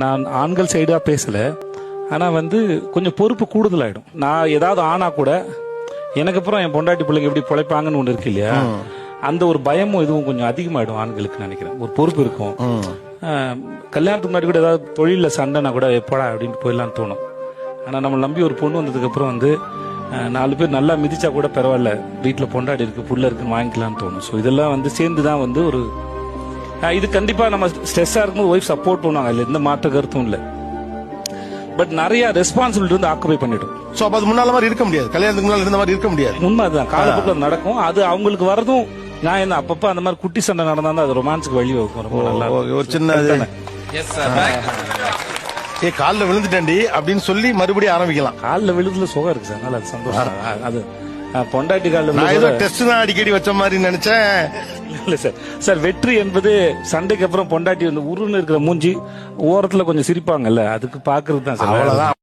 நான் ஆண்கள் சைடா பேசல. ஆனா வந்து கொஞ்சம் பொறுப்பு கூடுதலாயிடும். நான் ஏதாவது ஆனா கூட எனக்கு அப்புறம் என் பொண்டாட்டி பிள்ளைங்க எப்படி பிழைப்பாங்கன்னு ஒண்ணு இருக்கு இல்லையா? அந்த ஒரு பயமும் இதுவும் கொஞ்சம் அதிகமாயிடும் ஆண்களுக்கு நினைக்கிறேன். ஒரு பொறுப்பு இருக்கும். கல்யாணத்துக்கு முன்னாடி கூட ஏதாவது தொழில சண்டைனா கூட எப்படா அப்படின்ட்டு போயிடலாம்னு தோணும். ஆனா நம்ம நம்பி ஒரு பொண்ணு வந்ததுக்கு அப்புறம் வந்து நாலு பேர் நல்லா மிதிச்சா கூட பரவாயில்ல. வீட்டுல பொண்டாடி இருக்கு புள்ள இருக்குன்னு வாங்கிக்கலாம்னு தோணும். ஸோ இதெல்லாம் வந்து சேர்ந்து தான் வந்து ஒரு இது கண்டிப்பா நம்ம ஸ்ட்ரெஸ்ஸா இருக்கும்போது ஒய்ஃப் சப்போர்ட் பண்ணுவாங்க. இல்ல எந்த மாற்று கருத்தும் இல்ல. பட் நிறைய ரெஸ்பான்சிபிலிட்டி வந்து ஆக்குபை பண்ணிடும். சோ அப்ப அது முன்னால மாதிரி இருக்க முடியாது. கல்யாணத்துக்கு முன்னால இருந்த மாதிரி இருக்க முடியாது. உண்மை அதுதான். காலப்போக்கில் நடக்கும். அது அவங்களுக்கு வரதும் நான் என்ன அப்பப்ப அந்த மாதிரி குட்டி சண்டை நடந்தா தான் அது ரொமான்ஸுக்கு வழி வைக்கும் ரொம்ப நல்லா ஒரு சின்ன. ஏ கால்ல விழுந்துட்டேன்டி அப்படின்னு சொல்லி மறுபடியும் ஆரம்பிக்கலாம். காலில் விழுதுல சுகம் இருக்கு சார். அது சந்தோஷம். அது பொண்டாட்டி நான் ஏதோ டெஸ்ட் தான் அடிக்கடி வச்ச மாதிரி நினைச்சேன். இல்ல சார். சார் வெற்றி என்பது சண்டைக்கு அப்புறம் பொண்டாட்டி வந்து உருன்னு இருக்கிற மூஞ்சி ஓரத்துல கொஞ்சம் சிரிப்பாங்கல்ல அதுக்கு பாக்குறது தான் சார் அவ்வளவுதான்.